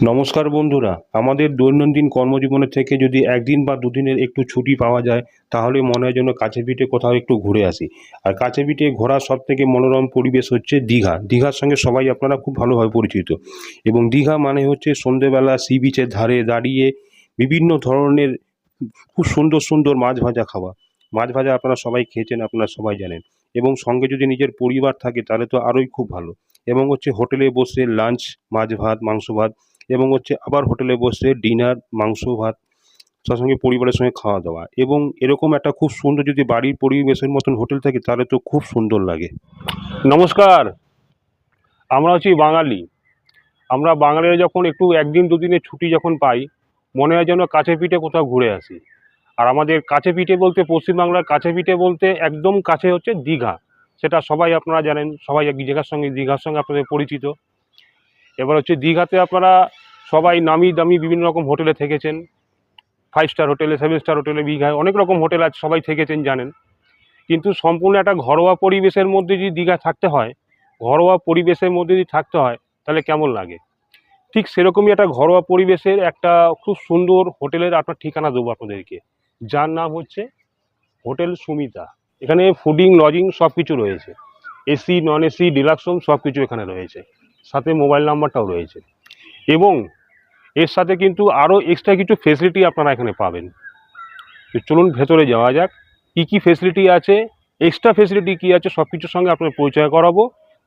নমস্কার বন্ধুরা, আমাদের দৈনন্দিন কর্মজীবনে থেকে যদি একদিন বা দুদিনের একটু ছুটি পাওয়া যায়, তাহলে মনে হয় যেন কাছে পিঠে কোথাও একটু ঘুরে আসি। আর কাছে পিঠে ঘোরার সব থেকে মনোরম পরিবেশ হচ্ছে দীঘা। দীঘার সঙ্গে সবাই আপনারা খুব ভালোভাবে পরিচিত। এবং দীঘা মানে হচ্ছে সন্ধেবেলা সি বিচের ধারে দাঁড়িয়ে বিভিন্ন ধরনের খুব সুন্দর সুন্দর মাছ ভাজা খাওয়া। মাছ ভাজা আপনারা সবাই খেয়েছেন, আপনারা সবাই জানেন। এবং সঙ্গে যদি নিজের পরিবার থাকে, তাহলে তো আরোই খুব ভালো। এবং হচ্ছে হোটেলে বসে লাঞ্চ মাছ ভাত, মাংস ভাত এবং হচ্ছে আবার হোটেলে বসে ডিনার, মাংস, ভাত, তার সঙ্গে পরিবারের সঙ্গে খাওয়া দাওয়া এবং এরকম একটা খুব সুন্দর যদি বাড়ির পরিবেশের মতন হোটেল থাকে তাহলে তো খুব সুন্দর লাগে। নমস্কার, আমরা হচ্ছি বাঙালি। আমরা বাঙালিরা যখন একটু একদিন দুদিনের ছুটি যখন পাই, মনে হয় যেন কাছে পিঠে কোথাও ঘুরে আসি। আর আমাদের কাছে পিঠে বলতে, পশ্চিমবাংলার কাছে পিঠে বলতে একদম কাছে হচ্ছে দীঘা। সেটা সবাই আপনারা জানেন, সবাই দীঘার সঙ্গে দীঘার সঙ্গে আপনাদের পরিচিত। এবার হচ্ছে দীঘাতে আপনারা সবাই নামি দামি বিভিন্ন রকম হোটেলে থেকেছেন। ফাইভ স্টার হোটেলে সেভেন স্টার হোটেলে দীঘায় অনেক রকম হোটেল আছে সবাই থেকেছেন, জানেন। কিন্তু সম্পূর্ণ একটা ঘরোয়া পরিবেশের মধ্যে যদি দীঘা থাকতে হয়, ঘরোয়া পরিবেশের মধ্যে যদি থাকতে হয়, তাহলে কেমন লাগে? ঠিক সেরকমই একটা ঘরোয়া পরিবেশের একটা খুব সুন্দর হোটেলের আপনার ঠিকানা দেবো আপনাদেরকে। যার নাম হচ্ছে হোটেল সুমিতা। এখানে ফুডিং, লজিং সব কিছু রয়েছে। AC, non AC, deluxe room সব কিছু এখানে রয়েছে। সাথে মোবাইল নাম্বারটাও রয়েছে। এবং এর সাথে কিন্তু আরও এক্সট্রা কিছু ফেসিলিটি আপনারা এখানে পাবেন। তো চলুন ভেতরে যাওয়া যাক কী কী ফেসিলিটি আছে এক্সট্রা ফেসিলিটি কী আছে সব কিছুর সঙ্গে আপনার পরিচয় করাবো।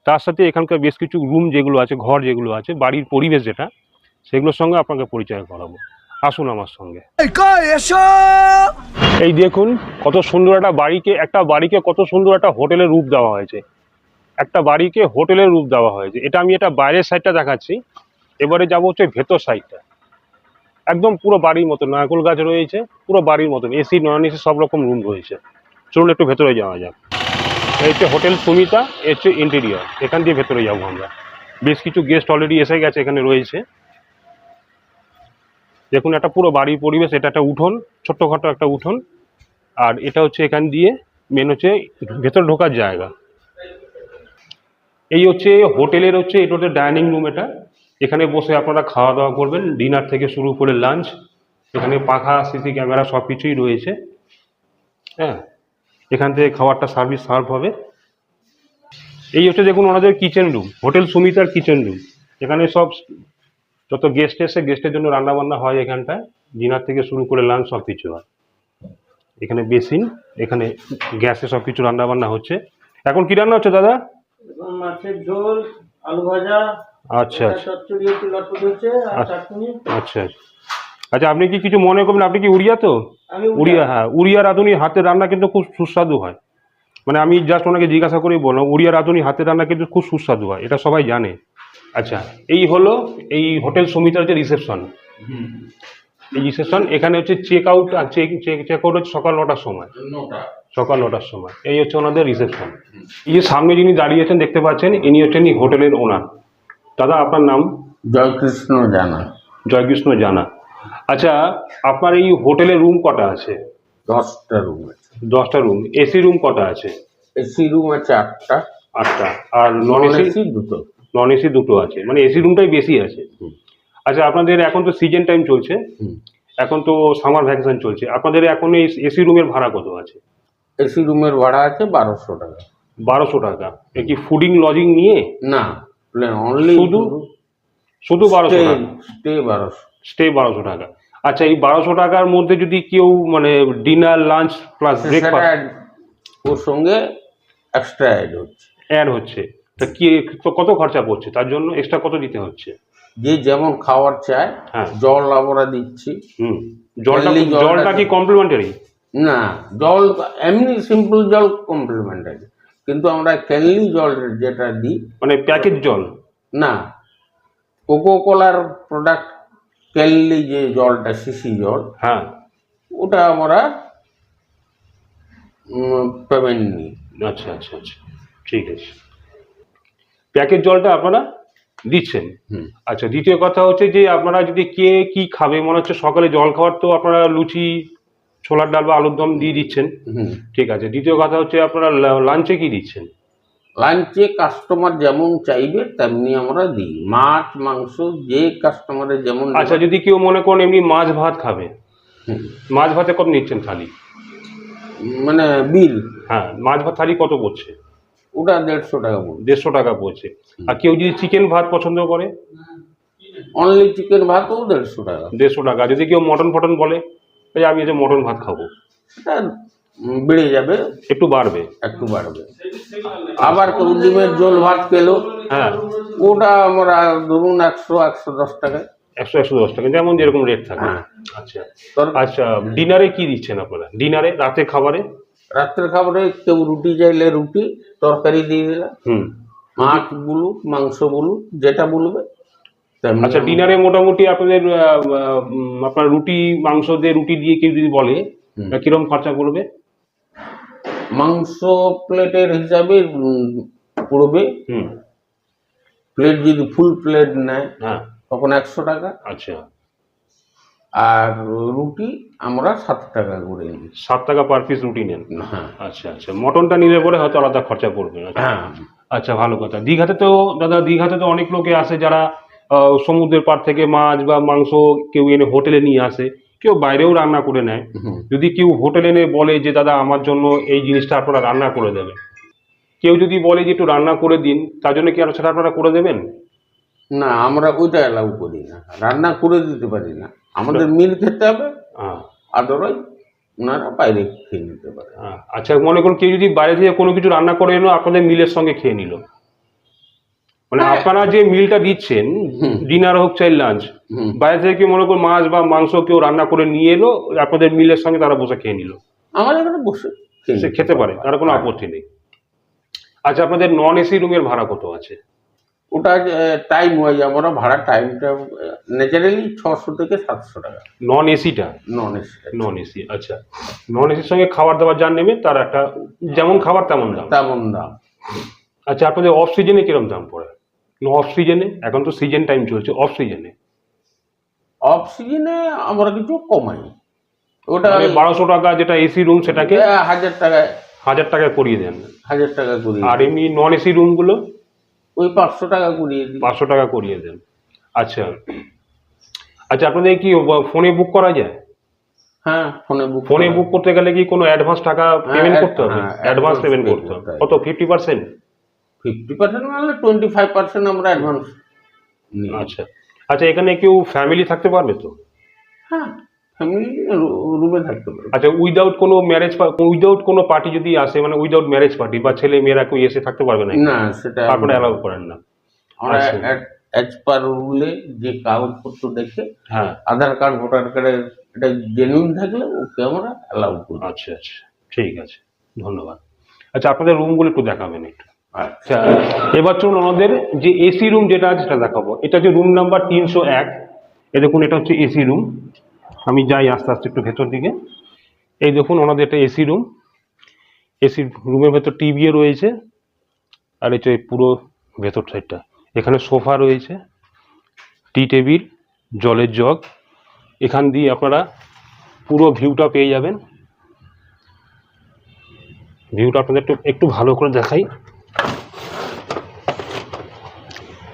তার সাথে এখানকার বেশ কিছু রুম যেগুলো আছে ঘর যেগুলো আছে বাড়ির পরিবেশ যেটা সেগুলোর সঙ্গে আপনাকে পরিচয় করাবো। আসুন আমার সঙ্গে। এই দেখুন কত সুন্দর একটা বাড়িকে একটা বাড়িকে কত সুন্দর একটা হোটেলের রূপ দেওয়া হয়েছে। একটা বাড়িকে হোটেলের রূপ দেওয়া হয়েছে। এটা আমি এটা বাইরের সাইডটা দেখাচ্ছি। এবারে যাব হচ্ছে ভেতর সাইডটা একদম পুরো বাড়ির মতো, নারকেল গাছ রয়েছে, পুরো বাড়ির মতন এসি নন এসি সব রকম রুম রয়েছে। চলুন একটু ভেতরে যাওয়া যাক। এই হচ্ছে হোটেল সুমিতা এ হচ্ছে ইন্টেরিয়র এখান দিয়ে ভেতরে যাব আমরা। বেশ কিছু গেস্ট অলরেডি এসে গেছে এখানে রয়েছে। দেখুন, একটা পুরো বাড়ির পরিবেশ, এটা একটা উঠোন, ছোট্টখাটো একটা উঠোন। আর এটা হচ্ছে এখান দিয়ে মেন হচ্ছে ভেতর ঢোকার জায়গা। এই হচ্ছে হোটেলের হচ্ছে, এটা হচ্ছে ডাইনিং রুম এটা। এখানে বসে আপনারা খাওয়া দাওয়া করবেন ডিনার থেকে শুরু করে লাঞ্চ এখানে পাখা সিসি ক্যামেরা সব কিছুই রয়েছে। হ্যাঁ এখান থেকে খাবারটা সার্ভিস সার্ভ হবে। এই হচ্ছে দেখুন ওনাদের কিচেন রুম হোটেল সুমিতার কিচেন রুম এখানে সব যত গেস্ট এসে গেস্টের জন্য রান্না বান্না হয় এখানটায় ডিনার থেকে শুরু করে লাঞ্চ সব কিছু হয়। এখানে বেসিন এখানে গ্যাসে সব কিছু রান্না বান্না হচ্ছে। এখন কি রান্না হচ্ছে দাদা? মাছের ঝোল, আলু ভাজা আচ্ছা আচ্ছা। আর আচ্ছা। আচ্ছা আচ্ছা। আপনি কি কিছু মনে করবেন? আপনি কি উড়িয়া তো? উড়িয়া। হ্যাঁ। উড়িয়া রাঁধুনি হাতের রান্না কিন্তু খুব সুস্বাদু হয়। মানে আমি জাস্ট ওনাকে জিজ্ঞাসা করেই বললাম উড়িয়া রাঁধুনি হাতের রান্না কিন্তু খুব সুস্বাদু হয় এটা সবাই জানে। আচ্ছা এই হলো এই হোটেল সুমিতার যে রিসেপশন এই রিসেপশন এখানে হচ্ছে check out check check check out হচ্ছে সকাল নটার সময়। সকাল নটার সময়। এই হচ্ছে ওনাদের রিসেপশন এই যে সামনে যিনি দাঁড়িয়েছেন দেখতে পাচ্ছেন ইনি হচ্ছেন এই হোটেলের ওনার দাদা আপনার নাম? জয়কৃষ্ণ জানা। জয়কৃষ্ণ জানা। আচ্ছা আপনার এই হোটেলের রুম কটা আছে? দশটা রুম আছে। দশটা রুম। এসি রুম কটা আছে? এসি রুম আছে আটটা। আটটা। আর নন এসি দুটো। নন এসি দুটো আছে। মানে এসি রুমটাই বেশি আছে। আচ্ছা আপনাদের এখন তো সিজন টাইম চলছে। এখন তো সামার ভ্যাকেশন চলছে। আপনাদের এখন এই এসি রুমের ভাড়া কত আছে? এসি রুমের ভাড়া আছে বারোশো টাকা। বারোশো টাকা। এ কি ফুডিং লজিং নিয়ে? না। অনলি শুধু? শুধু বারোশো টাকা? স্টে বারোশো। স্টে বারোশো টাকা। আচ্ছা এই বারোশো টাকার মধ্যে যদি কেউ মানে ডিনার লাঞ্চ প্লাস ব্রেকফাস্ট ওর সঙ্গে এক্সট্রা অ্যাড হচ্ছে। অ্যাড হচ্ছে। তা কি কত খরচা পড়ছে? তার জন্য এক্সট্রা কত দিতে হচ্ছে? যে যেমন খাওয়ার চায় হ্যাঁ। জল আমরা দিচ্ছি। হুম। জলটা জলটা কি- কমপ্লিমেন্টারি না জল এমনি সিম্পল জল কমপ্লিমেন্টারি কিন্তু আমরা ক্যানলি জল যেটা দিই মানে প্যাকেট জল? না কোকো কোলার প্রোডাক্ট ক্যানলি যে জলটা শিশি জল হ্যাঁ। ওটা আমরা পেমেন্ট নিই। আচ্ছা আচ্ছা আচ্ছা। ঠিক আছে। প্যাকেট জলটা আপনারা দিচ্ছেন? হুম। আচ্ছা দ্বিতীয় কথা হচ্ছে যে আপনারা যদি কে কি খাবে মনে হচ্ছে সকালে জল খাওয়ার তো আপনারা লুচি ছোলার ডাল বা আলুর দম দিয়ে দিচ্ছেন। ঠিক আছে। দ্বিতীয় কথা হচ্ছে আপনারা লাঞ্চে কি দিচ্ছেন? লাঞ্চে কাস্টমার যেমন চাইবে তেমনি আমরা দিই। মাছ মাংস যে কাস্টমারের যেমন আচ্ছা যদি কেউ মনে করেন এমনি মাছ ভাত খাবে মাছ ভাতে কত নিচ্ছেন থালি? মানে বিল। হ্যাঁ মাছ ভাত থালি কত পড়ছে? ওটা দেড়শো টাকা দেড়শো টাকা পড়ছে। আর কেউ যদি চিকেন ভাত পছন্দ করে? অনলি চিকেন ভাতও দেড়শো টাকা। দেড়শো টাকা। যদি কেউ মটন ফটন বলে? এই আমি যে মটন ভাত খাব। বেড়ে যাবে। একটু বাড়বে। একটু বাড়বে। আবার কেউ ডিমের ঝোল ভাত পেল। হ্যাঁ। ওটা আমরা ধরুন একশো একশো দশ টাকায়। একশো একশো দশ টাকা যেমন যেরকম রেট থাকে। হ্যাঁ। আচ্ছা। আচ্ছা ডিনারে কি দিচ্ছেন আপনারা? ডিনারে রাতে খাবারে? রাত্রের খাবারে কেউ রুটি চাইলে রুটি তরকারি দিয়ে দিলাম হুম। মাছ বলুক মাংস বলুক যেটা বলবে। আচ্ছা ডিনারে মোটামুটি আপনাদের আপনার রুটি মাংস দিয়ে রুটি দিয়ে কেউ যদি বলে। কীরকম খরচা করবে মাংস প্লেটের হিসাবে পড়বে। হুম। প্লেট যদি ফুল প্লেট নেয় হ্যাঁ। তখন একশো টাকা। আচ্ছা। আর রুটি আমরা সাত টাকা করে নিই। সাত টাকা পার পিস রুটি নেন? হ্যাঁ। আচ্ছা আচ্ছা। মটনটা নিলে পরে হয়তো আলাদা খরচা পড়বে। আচ্ছা। হ্যাঁ। আচ্ছা ভালো কথা। দীঘাতে তো দাদা দীঘাতে তো অনেক লোকে আসে যারা সমুদ্রের পাড় থেকে মাছ বা মাংস কেউ এনে হোটেলে নিয়ে আসে কেউ বাইরেও রান্না করে নেয়। যদি কেউ হোটেলে এনে বলে যে দাদা আমার জন্য এই জিনিসটা আপনারা রান্না করে দেবেন। কেউ যদি বলে যে একটু রান্না করে দিন তার জন্য কি আর সেটা আপনারা করে দেবেন? না আমরা ওইটা অ্যালাউ করি না। রান্না করে দিতে পারি না। আমাদের মিল খেতে হবে। আদারওয়াইজ ওনারা বাইরে খেয়ে নিতে পারে। আচ্ছা মনে করুন কেউ যদি বাইরে থেকে কোনো কিছু রান্না করে এলো আপনাদের মিলের সঙ্গে খেয়ে নিল। মানে আপনারা যে মিলটা দিচ্ছেন ডিনার হোক চাই লাঞ্চ। বাইরে থেকে মনে করুন মাছ বা মাংস কেউ রান্না করে নিয়ে এলো আপনাদের মিলের সঙ্গে তারা বসে খেয়ে নিল। আমার এখানে বসে সে খেতে পারে তার কোনো আপত্তি নেই। আচ্ছা আপনাদের নন এসি রুমের ভাড়া কত আছে? ওটা টাইম ওয়াইজ আমরা ভাড়া টাইমটা ন্যাচারালি ছশো থেকে সাতশো টাকা। নন এসিটা নন এসি নন এসি আচ্ছা। নন এসির সঙ্গে খাবার দাবার যার নেবে তার একটা যেমন খাবার তেমন দাম। তেমন দাম। আচ্ছা আপনাদের অফ সিজনে কিরম দাম পড়ে? অফ সিজনে এখন তো সিজন টাইম চলছে অফ সিজনে অফ সিজনে আমরা কিছু কমাই। ওটা মানে বারোশো টাকা যেটা এসি রুম সেটাকে হাজার টাকায় হাজার টাকায় করিয়ে দেন। হাজার টাকা করি আর এমনি নন এসি রুমগুলো ওই পাঁচশো টাকা করিয়ে দিই। পাঁচশো টাকা করিয়ে দেন। আচ্ছা। আচ্ছা আপনাদের কি ফোনে বুক করা যায়? হ্যাঁ ফোনে বুক ফোনে বুক করতে গেলে কি কোনো অ্যাডভান্স টাকা পেমেন্ট করতে হবে? হ্যাঁ, অ্যাডভান্স পেমেন্ট করতে হবে। কত ফিফটি পার্সেন্ট ফিফটি পার্সেন্ট মানে টোয়েন্টি ফাইভ পার্সেন্ট আমরা অ্যাডভান্স আচ্ছা। আচ্ছা এখানে কেউ ফ্যামিলি থাকতে পারবে তো? হ্যাঁ ফ্যামিলি রুমে থাকতে পারে আচ্ছা উইদাউট কোনো ম্যারেজ উইদাউট কোনো পার্টি যদি আসে মানে উইদাউট ম্যারেজ পার্টি বা ছেলে মেয়েরা কেউ এসে থাকতে পারবে না? না সেটা আপনারা অ্যালাউ করেন না। অ্যাজ পার রুলে যে কাগজপত্র দেখে হ্যাঁ। আধার কার্ড ভোটার কার্ডের এটা জেনুইন থাকলে ওকে আমরা অ্যালাউ করি। আচ্ছা আচ্ছা। ঠিক আছে। ধন্যবাদ। আচ্ছা আপনাদের রুমগুলো একটু দেখাবেন একটু। আচ্ছা এবার চলুন আমাদের যে এসি রুম যেটা আছে সেটা দেখাবো। এটা হচ্ছে রুম নাম্বার তিনশো এক। এ দেখুন, এটা হচ্ছে এসি রুম আমি যাই আস্তে আস্তে একটু ভেতর দিকে। এই দেখুন, ওনাদের একটা এসি রুম এসি রুমের ভেতর টিভিও রয়েছে। আর এই পুরো ভেতর সাইডটা এখানে সোফা রয়েছে, টি টেবিল, জলের জগ। এখান দিয়ে আপনারা পুরো ভিউটা পেয়ে যাবেন। ভিউটা আপনাদের একটু একটু ভালো করে দেখাই।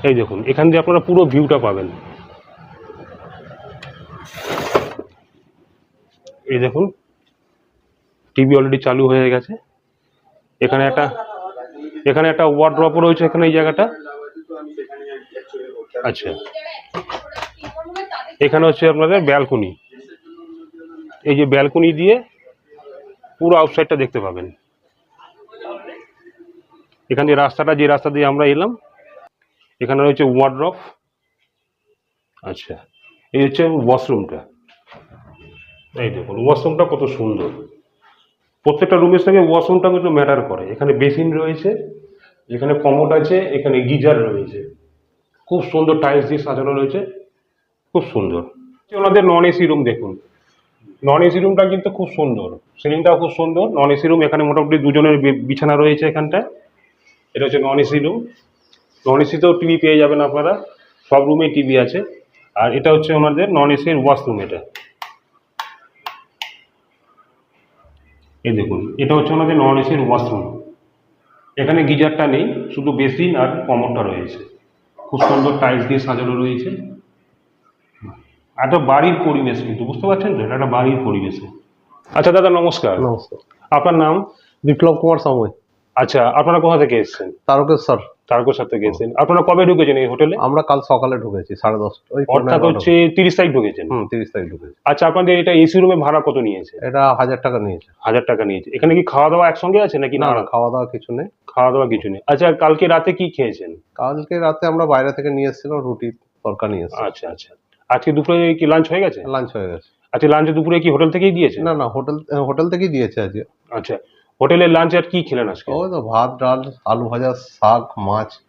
এই দেখুন, এখান দিয়ে আপনারা পুরো ভিউটা পাবেন। এই দেখুন টিভি অলরেডি চালু হয়ে গেছে। এখানে একটা এখানে একটা ওয়ার্ড্রপ রয়েছে এখানে এই জায়গাটা। আচ্ছা। এখানে হচ্ছে আপনাদের ব্যালকনি এই যে ব্যালকনি দিয়ে পুরো আউটসাইডটা দেখতে পাবেন। এখানে রাস্তাটা, যে রাস্তা দিয়ে আমরা এলাম এখানে রয়েছে ওয়ার্ড্রপ আচ্ছা এই হচ্ছে ওয়াশরুমটা এই দেখুন ওয়াশরুমটা কত সুন্দর। প্রত্যেকটা রুমের সঙ্গে ওয়াশরুমটা কিন্তু ম্যাটার করে। এখানে বেসিন রয়েছে, এখানে কমোড আছে, এখানে গিজার রয়েছে। খুব সুন্দর টাইলস দিয়ে সাজানো রয়েছে, খুব সুন্দর। ওনাদের নন এসি রুম দেখুন। নন এসি রুমটা কিন্তু খুব সুন্দর। সিলিংটাও খুব সুন্দর। নন এসি রুম এখানে মোটামুটি দুজনের বিছানা রয়েছে এখানটায়। এটা হচ্ছে নন এসি রুম নন এসিতেও টিভি পেয়ে যাবেন আপনারা। সব রুমেই টিভি আছে। আর এটা হচ্ছে ওনাদের নন এসির ওয়াশরুম এটা। এই দেখুন এটা হচ্ছে ওনাদের নন এসির ওয়াশরুম এখানে গিজারটা নেই শুধু বেসিন আর কমরটা রয়েছে। খুব সুন্দর টাইলস দিয়ে সাজানো রয়েছে। একটা বাড়ির পরিবেশ কিন্তু বুঝতে পারছেন তো? এটা একটা বাড়ির পরিবেশে। আচ্ছা দাদা নমস্কার। নমস্কার। আপনার নাম? বিপ্লব কুমার সাময় আচ্ছা আপনারা কোথা থেকে এসেছেন? তারকেশ্বর। তারকেশ্বর থেকে এসেছেন আপনারা কবে ঢুকেছেন এই হোটেলে? আমরা কাল সকালে ঢুকেছি সাড়ে দশটা অর্থাৎ হচ্ছে তিরিশ তারিখ ঢুকেছেন। হুম তিরিশ তারিখ ঢুকেছি। আচ্ছা আপনাদের এটা এসি রুমে ভাড়া কত নিয়েছে? এটা হাজার টাকা নিয়েছে। হাজার টাকা নিয়েছে। এখানে কি খাওয়া দাওয়া একসঙ্গে আছে নাকি না? খাওয়া দাওয়া কিছু নেই। খাওয়া দাওয়া কিছু নেই। আচ্ছা কালকে রাতে কি খেয়েছেন? কালকে রাতে আমরা বাইরে থেকে নিয়ে এসেছিলাম রুটি তরকা নিয়ে এসেছি। আচ্ছা আচ্ছা। আজকে দুপুরে কি লাঞ্চ হয়ে গেছে? লাঞ্চ হয়ে গেছে। আচ্ছা লাঞ্চে দুপুরে কি হোটেল থেকেই দিয়েছে না না হোটেল হোটেল থেকেই দিয়েছে আজকে। আচ্ছা হোটেলের লাঞ্চ আর কি খেলেন আজকে? ওই তো ভাত ডাল আলু ভাজা শাক মাছ।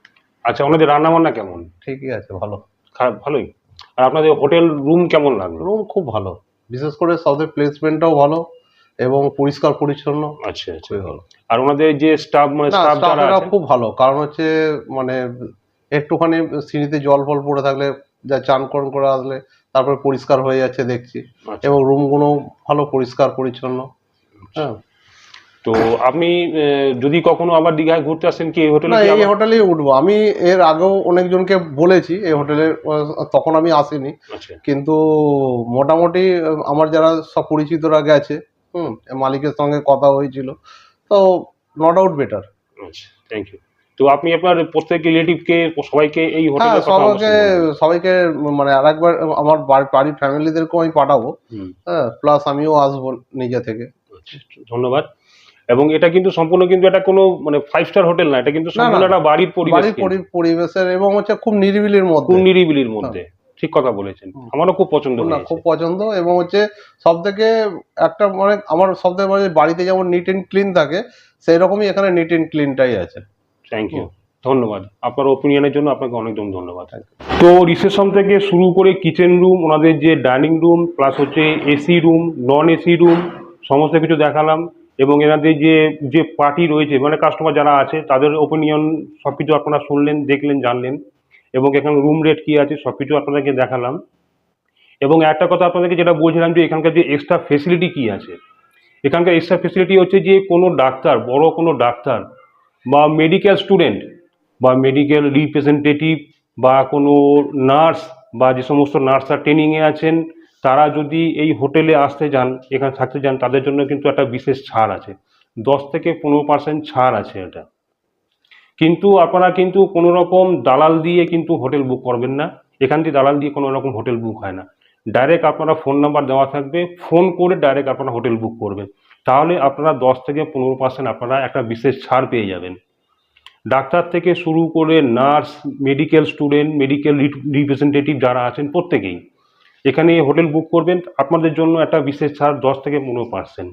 আচ্ছা ওনাদের রান্না বান্না কেমন? ঠিকই আছে ভালো। খারাপ ভালোই। আর আপনাদের হোটেল রুম কেমন লাগল? রুম খুব ভালো। বিশেষ করে সবের প্লেসমেন্টটাও ভালো এবং পরিষ্কার পরিচ্ছন্ন আচ্ছা আচ্ছা। ভালো। আর ওনাদের যে স্টাফ মানে স্টাফ যারা খুব ভালো। কারণ হচ্ছে মানে একটুখানি সিঁড়িতে জল ফল পড়ে থাকলে যা চান করন করে আসলে তারপরে পরিষ্কার হয়ে যাচ্ছে দেখছি। আচ্ছা। এবং রুমগুলো ভালো পরিষ্কার পরিচ্ছন্ন। হ্যাঁ। তো আপনি যদি কখনো আবার দীঘায় ঘুরতে আসেন কি এই হোটেলে না এই হোটেলেই উঠবো। আমি এর আগেও অনেকজনকে বলেছি এই হোটেলে তখন আমি আসিনি। আচ্ছা। কিন্তু মোটামুটি আমার যারা সব পরিচিতরা গেছে হুম মালিকের সঙ্গে কথা হয়েছিল তো নট আউট বেটার আচ্ছা থ্যাংক ইউ তো আপনি আপনার প্রত্যেক রিলেটিভকে সবাইকে এই হোটেলে সবাইকে সবাইকে মানে আরেকবার আমার বাড়ি- বাড়ির ফ্যামিলিদেরকেও আমি পাঠাবো। হ্যাঁ প্লাস আমিও আসব নিজে থেকে। আচ্ছা, ধন্যবাদ। এবং এটা কিন্তু সম্পূর্ণ কিন্তু এটা কোনো মানে ফাইভ স্টার হোটেল না এটা কিন্তু সম্পূর্ণ একটা বাড়ির পরিবেশ বাড়ির পরিবেশের এবং হচ্ছে খুব নিরিবিলির মধ্যে। খুব নিরিবিলির মধ্যে ঠিক কথা বলেছেন। আমারও খুব পছন্দ না খুব পছন্দ এবং হচ্ছে সব থেকে একটা মানে আমার সব থেকে যে বাড়িতে যেমন নিট অ্যান্ড ক্লিন থাকে সেই রকমই এখানে নিট অ্যান্ড ক্লিনটাই আছে। থ্যাংক ইউ ধন্যবাদ। আপনার ওপিনিয়নের জন্য আপনাকে অনেক অনেক ধন্যবাদ। তো রিসেপশন থেকে শুরু করে কিচেন রুম ওনাদের যে ডাইনিং রুম প্লাস হচ্ছে AC room non AC room সমস্ত কিছু দেখালাম। এবং এনাদের যে যে পার্টি রয়েছে মানে কাস্টমার যারা আছে, তাদের ওপিনিয়ন সব কিছু আপনারা শুনলেন, দেখলেন, জানলেন। এবং এখানে রুম রেট কী আছে সব কিছু আপনাদেরকে দেখালাম। এবং একটা কথা আপনাদেরকে যেটা বলছিলাম যে, এখানকার যে এক্সট্রা ফেসিলিটি কী আছে? এখানকার এক্সট্রা ফেসিলিটি হচ্ছে যে, কোনো ডাক্তার, বড় কোনো ডাক্তার বা মেডিকেল স্টুডেন্ট বা মেডিকেল রিপ্রেজেন্টেটিভ বা কোনো নার্স বা যে সমস্ত নার্সরা ট্রেনিংয়ে আছেন তারা যদি এই হোটেলে আসতে যান, এখানে থাকতে যান, তাদের জন্য কিন্তু একটা বিশেষ ছাড় আছে। দশ থেকে পনেরো পার্সেন্ট ছাড় আছে এটা। কিন্তু আপনারা কিন্তু কোনো রকম দালাল দিয়ে কিন্তু হোটেল বুক করবেন না। এখান থেকে দালাল দিয়ে কোনো রকম হোটেল বুক হয় না। ডাইরেক্ট আপনারা ফোন নাম্বার দেওয়া থাকবে, ফোন করে ডাইরেক্ট আপনারা হোটেল বুক করবেন। তাহলে আপনারা দশ থেকে পনেরো পার্সেন্ট আপনারা একটা বিশেষ ছাড় পেয়ে যাবেন। ডাক্তার থেকে শুরু করে nurse, medical student, medical representative যারা আছেন প্রত্যেকেই। এখানে হোটেল বুক করবেন, আপনাদের জন্য একটা বিশেষ ছাড় দশ থেকে পনেরো পার্সেন্ট।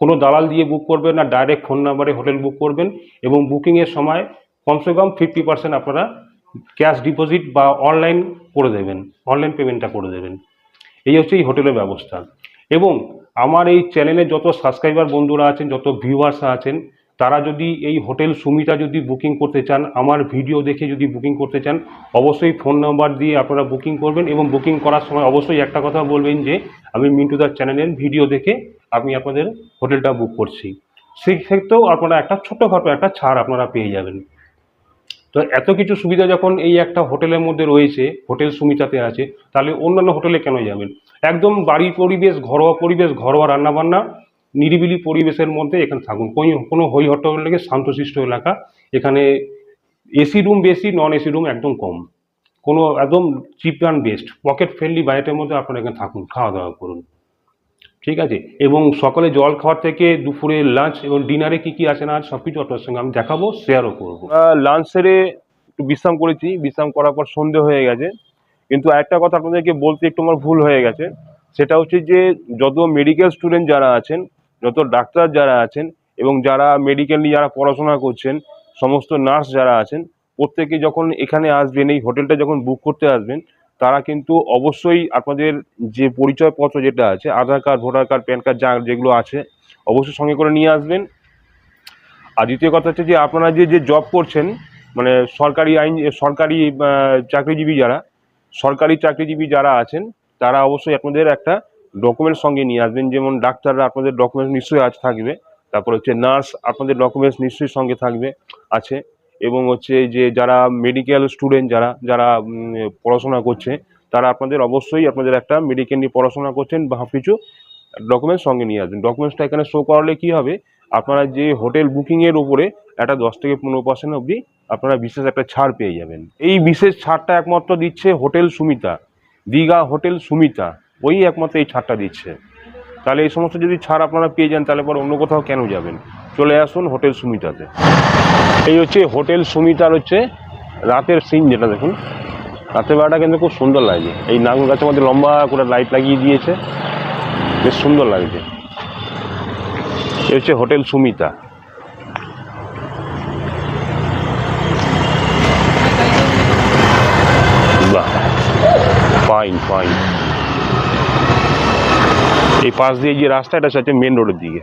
কোনো দালাল দিয়ে বুক করবেন না, ডাইরেক্ট ফোন নাম্বারে হোটেল বুক করবেন এবং বুকিংয়ের সময় কমসে কম ফিফটি পার্সেন্ট আপনারা ক্যাশ ডিপোজিট বা অনলাইন করে দেবেন, অনলাইন পেমেন্টটা করে দেবেন। এই হচ্ছে এই হোটেলের ব্যবস্থা। এবং আমার এই চ্যানেলে যত সাবস্ক্রাইবার বন্ধুরা আছেন, যত ভিউয়ার্স আছেন তারা যদি এই হোটেল সুমিতা যদি বুকিং করতে চান, আমার ভিডিও দেখে যদি বুকিং করতে চান, অবশ্যই ফোন নাম্বার দিয়ে আপনারা বুকিং করবেন এবং বুকিং করার সময় অবশ্যই একটা কথা বলবেন যে, আমি মিন্টুদার চ্যানেলের ভিডিও দেখে আমি আপনাদের হোটেলটা বুক করছি। সেই ক্ষেত্রেও আপনারা একটা ছোটোখাটো একটা ছাড় আপনারা পেয়ে যাবেন। তো এত কিছু সুবিধা যখন এই একটা হোটেলের মধ্যে রয়েছে, হোটেল সুমিতাতে আছে, তাহলে অন্যান্য হোটেলে কেন যাবেন? একদম বাড়ির পরিবেশ, ঘরোয়া পরিবেশ, ঘরোয়া রান্নাবান্না নিরিবিলি পরিবেশের মধ্যে এখানে থাকুন। কোনো- হই হট্টগোল লেগে শান্তশিষ্ট এলাকা। এখানে এসি রুম বেশি নন এসি রুম একদম কম। কোনো একদম cheap and best, pocket friendly বাজেটের মধ্যে আপনারা এখানে থাকুন খাওয়া দাওয়া করুন। ঠিক আছে? এবং সকালে জল খাওয়ার থেকে দুপুরে লাঞ্চ এবং ডিনারে কি কি আছে না সব কিছু আপনার সঙ্গে আমি দেখাবো শেয়ারও করব। লাঞ্চ সেরে একটু বিশ্রাম করেছি। বিশ্রাম করার পর সন্ধে হয়ে গেছে। কিন্তু একটা কথা আপনাদেরকে বলতে একটু আমার ভুল হয়ে গেছে। সেটা হচ্ছে যে, যত মেডিকেল স্টুডেন্ট যারা আছেন যত ডাক্তার যারা আছেন এবং যারা মেডিকেল নিয়ে যারা পড়াশোনা করছেন, সমস্ত নার্স যারা আছেন, প্রত্যেকে যখন এখানে আসবেন, এই হোটেলটা যখন বুক করতে আসবেন, তারা কিন্তু অবশ্যই আপনাদের যে পরিচয়পত্র যেটা আছে, Aadhaar card voter card PAN card যা যেগুলো আছে, অবশ্যই সঙ্গে করে নিয়ে আসবেন। আর দ্বিতীয় কথা হচ্ছে যে, আপনারা যে যে জব করছেন মানে সরকারি আইন, সরকারি চাকরিজীবী যারা, সরকারি চাকরিজীবী যারা আছেন, তারা অবশ্যই আপনাদের একটা ডকুমেন্ট সঙ্গে নিয়ে আসবেন। যেমন ডাক্তাররা আপনাদের ডকুমেন্টস নিশ্চয়ই আজ থাকবে। তারপর হচ্ছে নার্স আপনাদের ডকুমেন্টস নিশ্চয়ই সঙ্গে থাকবে, আছে। এবং হচ্ছে যে যারা মেডিকেল স্টুডেন্ট যারা যারা পড়াশোনা করছে, তারা আপনাদের অবশ্যই আপনাদের একটা মেডিকেল নিয়ে পড়াশোনা করছেন বা কিছু ডকুমেন্টস সঙ্গে নিয়ে আসবেন। ডকুমেন্টসটা এখানে শো করালে কি হবে? আপনারা যে হোটেল বুকিংয়ের উপরে একটা দশ থেকে পনেরো পার্সেন্ট অবধি আপনারা বিশেষ একটা ছাড় পেয়ে যাবেন। এই বিশেষ ছাড়টা একমাত্র দিচ্ছে হোটেল সুমিতা, দীঘা হোটেল সুমিতা। ওই একমাত্র এই ছাড়টা দিচ্ছে। তাহলে এই সমস্ত যদি ছাড় আপনারা পেয়ে যান, তাহলে পরে অন্য কোথাও কেন যাবেন? চলে আসুন হোটেল সুমিতাতে। এই হচ্ছে হোটেল সুমিতার হচ্ছে রাতের সিন যেটা দেখুন। রাতের বেলাটা কিন্তু খুব সুন্দর লাগছে। এই নাগুন গাছের মধ্যে লম্বা করে লাইট লাগিয়ে দিয়েছে। বেশ সুন্দর লাগছে। এই হচ্ছে হোটেল সুমিতা। পাশ দিয়ে যে রাস্তা এটা হচ্ছে মেন রোডের দিকে